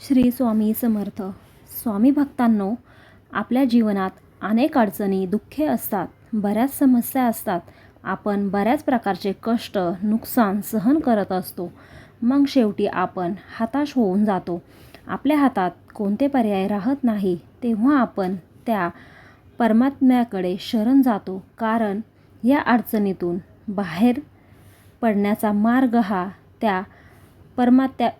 श्री स्वामी समर्थ. स्वामी भक्तांनो आपल्या जीवनात अनेक अडचणी दुःखे असतात बऱ्याच समस्या असतात. आपण बऱ्याच प्रकारचे कष्ट नुकसान सहन करत असतो. मग शेवटी आपण हताश होऊन जातो. आपल्या हातात कोणते पर्याय राहत नाही तेव्हा आपण त्या परमात्म्याकडे शरण जातो. कारण या अडचणीतून बाहेर पडण्याचा मार्ग हा त्या परमात्या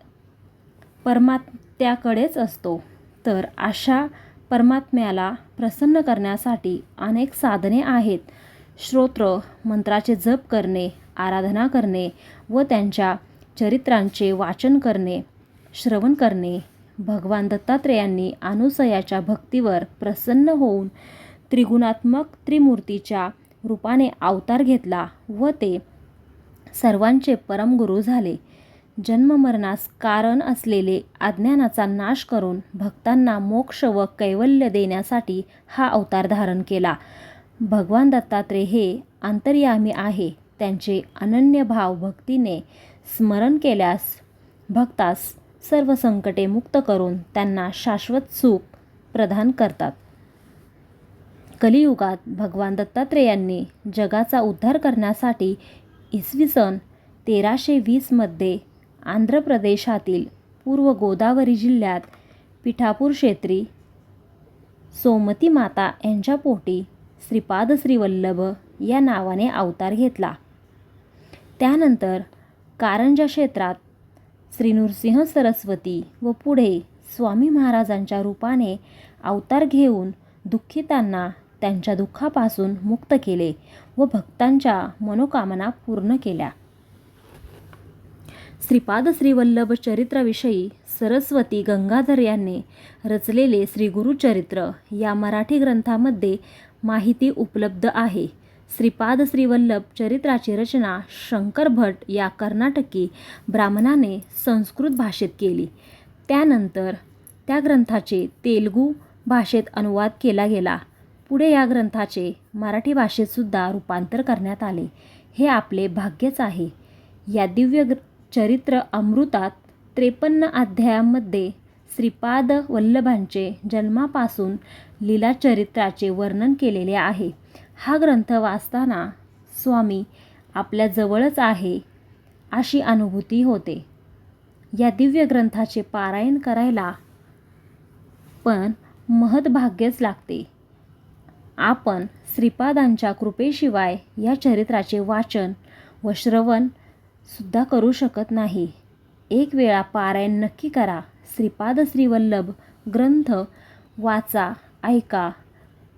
परमात्याकडेच असतो. तर अशा परमात्म्याला प्रसन्न करण्यासाठी अनेक साधने आहेत. श्रोत्र मंत्राचे जप करणे आराधना करणे व त्यांच्या चरित्रांचे वाचन करणे श्रवण करणे. भगवान दत्तात्रेयांनी अनुसयाच्या भक्तीवर प्रसन्न होऊन त्रिगुणात्मक त्रिमूर्तीच्या रूपाने अवतार घेतला व ते सर्वांचे परमगुरू झाले. जन्ममरणास कारण असलेले अज्ञानाचा नाश करून भक्तांना मोक्ष व कैवल्य देण्यासाठी हा अवतार धारण केला. भगवान दत्तात्रेय हे अंतर्यामी आहे. त्यांचे अनन्य भाव भक्तीने स्मरण केल्यास भक्तास सर्व संकटे मुक्त करून त्यांना शाश्वत सुख प्रदान करतात. कलियुगात भगवान दत्तात्रेयांनी जगाचा उद्धार करण्यासाठी इसवी सन तेराशे वीसमध्ये आंध्र प्रदेशातील पूर्व गोदावरी जिल्ह्यात पिठापूर क्षेत्री सोमती माता यांच्या पोटी श्रीपाद श्रीवल्लभ या नावाने अवतार घेतला. त्यानंतर कारंजा क्षेत्रात श्री नृसिंह सरस्वती व पुढे स्वामी महाराजांच्या रूपाने अवतार घेऊन दुःखितांना त्यांच्या दुःखापासून मुक्त केले व भक्तांच्या मनोकामना पूर्ण केल्या. श्रीपाद श्रीवल्लभ चरित्राविषयी सरस्वती गंगाधर यांनी रचलेले श्री गुरुचरित्र या मराठी ग्रंथामध्ये माहिती उपलब्ध आहे. श्रीपाद श्रीवल्लभ चरित्राची रचना शंकर भट या कर्नाटकी ब्राह्मणाने संस्कृत भाषेत केली. त्यानंतर त्या ग्रंथाचे तेलुगू भाषेत अनुवाद केला गेला. पुढे या ग्रंथाचे मराठी भाषेतसुद्धा रूपांतर करण्यात आले. हे आपले भाग्यच आहे. या दिव्य ग्र चरित्र अमृतात त्रेपन्न अध्यायामध्ये श्रीपाद वल्लभांचे जन्मापासून लीला चरित्राचे वर्णन केलेले आहे. हा ग्रंथ वाचताना स्वामी आपल्या जवळच आहे अशी अनुभूती होते. या दिव्य ग्रंथाचे पारायण करायला पण महदभाग्यच लागते. आपण श्रीपादांच्या कृपेशिवाय या चरित्राचे वाचन व श्रवण सुद्धा करू शकत नाही. एक वेळा पारायण नक्की करा. श्रीपाद श्रीवल्लभ ग्रंथ वाचा ऐका.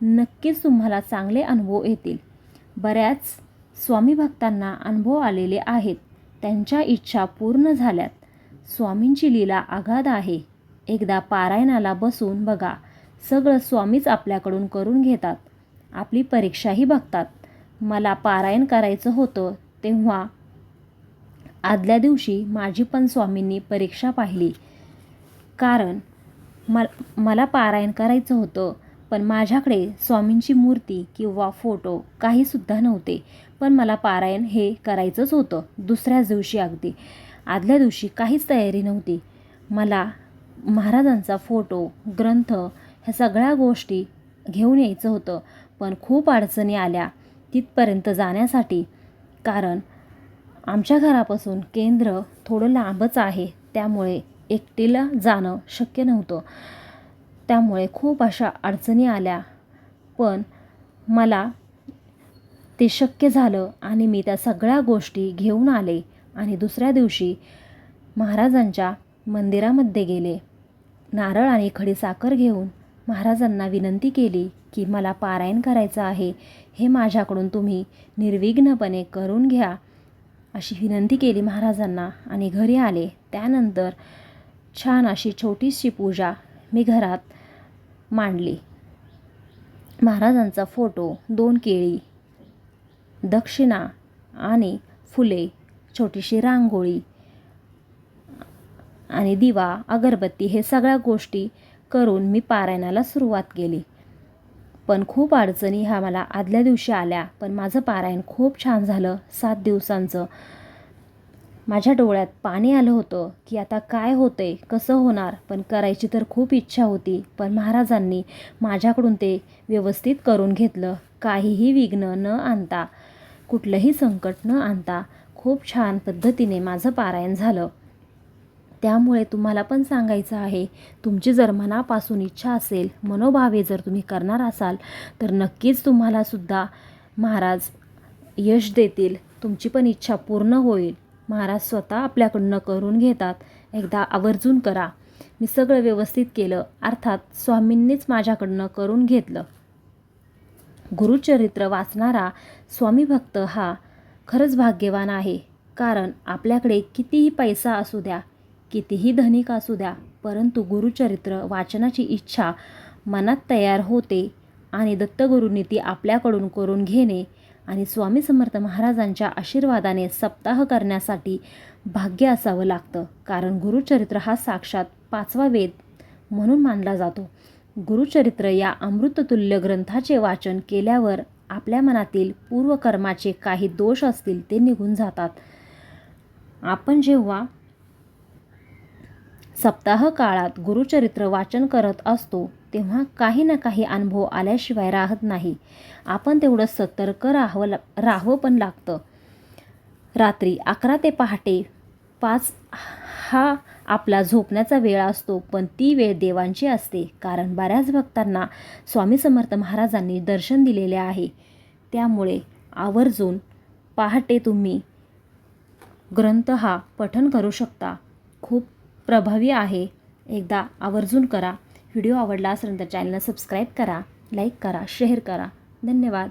नक्कीच तुम्हाला चांगले अनुभव येतील. बऱ्याच स्वामी भक्तांना अनुभव आलेले आहेत. त्यांच्या इच्छा पूर्ण झाल्यात. स्वामींची लीला अगाध आहे. एकदा पारायणाला बसून बघा. सगळं स्वामीच आपल्याकडून करून घेतात. आपली परीक्षाही बघतात. मला पारायण करायचं होतं तेव्हा आदल्या दिवशी माझी पण स्वामींनी परीक्षा पाहिली. कारण म मला पारायण करायचं होतं पण माझ्याकडे स्वामींची मूर्ती किंवा फोटो काहीसुद्धा नव्हते. पण मला पारायण हे करायचंच होतं दुसऱ्याच दिवशी अगदी. आदल्या दिवशी काहीच तयारी नव्हती. मला महाराजांचा फोटो ग्रंथ ह्या सगळ्या गोष्टी घेऊन यायचं होतं पण खूप अडचणी आल्या तिथपर्यंत जाण्यासाठी. कारण आमच्या घरापासून केंद्र थोडं लांबच आहे. त्यामुळे एकटीला जाणं शक्य नव्हतं. त्यामुळे खूप अशा अडचणी आल्या. पण मला ते शक्य झालं आणि मी त्या सगळ्या गोष्टी घेऊन आले आणि दुसऱ्या दिवशी महाराजांच्या मंदिरामध्ये गेले. नारळ आणि खडीसाखर घेऊन महाराजांना विनंती केली की मला पारायण करायचं आहे. हे माझ्याकडून तुम्ही निर्विघ्नपणे करून घ्या. अशी विनंती केली महाराजांना आणि घरी आले. त्यानंतर छान अशी छोटीशी पूजा मी घरात मांडली. महाराजांचा फोटो दोन केळी दक्षिणा आणि फुले छोटीशी रांगोळी आणि दिवा अगरबत्ती हे सगळ्या गोष्टी करून मी पारायणाला सुरुवात केली. पण खूप अडचणी ह्या मला आदल्या दिवशी आल्या. पण माझं पारायण खूप छान झालं सात दिवसांचं. माझ्या डोळ्यात पाणी आलं होतं की आता काय होते कसं होणार पण करायची तर खूप इच्छा होती. पण महाराजांनी माझ्याकडून ते व्यवस्थित करून घेतलं. काहीही विघ्न न आणता कुठलंही संकट न आणता खूप छान पद्धतीने माझं पारायण झालं. त्यामुळे तुम्हाला पण सांगायचं आहे तुमची जर मनापासून इच्छा असेल मनोभावे जर तुम्ही करणार असाल तर नक्कीच तुम्हाला सुद्धा महाराज यश देतील तुमची पण इच्छा पूर्ण होईल. महाराज स्वतः आपल्याकडनं करून घेतात. एकदा आवर्जून करा. मी सगळं व्यवस्थित केलं अर्थात स्वामींनीच माझ्याकडनं करून घेतलं. गुरुचरित्र वाचणारा स्वामी भक्त हा खरंच भाग्यवान आहे कारण आपल्याकडे कितीही पैसा असू द्या कितीही धनिक असू द्या परंतु गुरुचरित्र वाचनाची इच्छा मनात तयार होते आणि दत्तगुरूंनी ती आपल्याकडून करून घेणे आणि स्वामी समर्थ महाराजांच्या आशीर्वादाने सप्ताह करण्यासाठी भाग्य असावं लागतं. कारण गुरुचरित्र हा साक्षात पाचवा वेद म्हणून मानला जातो. गुरुचरित्र या अमृततुल्य ग्रंथाचे वाचन केल्यावर आपल्या मनातील पूर्वकर्माचे काही दोष असतील ते निघून जातात. आपण जेव्हा सप्ताह काळात गुरुचरित्र वाचन करत असतो तेव्हा काही ना काही अनुभव आल्याशिवाय राहत नाही. आपण तेवढं सतर्क राहावं ला राहावं पण लागतं. रात्री अकरा ते पहाटे पाच हा आपला झोपण्याचा वेळ असतो पण ती वेळ देवांची असते कारण बऱ्याच भक्तांना स्वामी समर्थ महाराजांनी दर्शन दिलेले आहे. त्यामुळे आवर्जून पहाटे तुम्ही ग्रंथ हा पठन करू शकता. खूप प्रभावी आहे. एकदा आवर्जून करा. व्हिडिओ आवडला असेल तर चॅनलला सबस्क्राईब करा लाईक करा शेअर करा. धन्यवाद.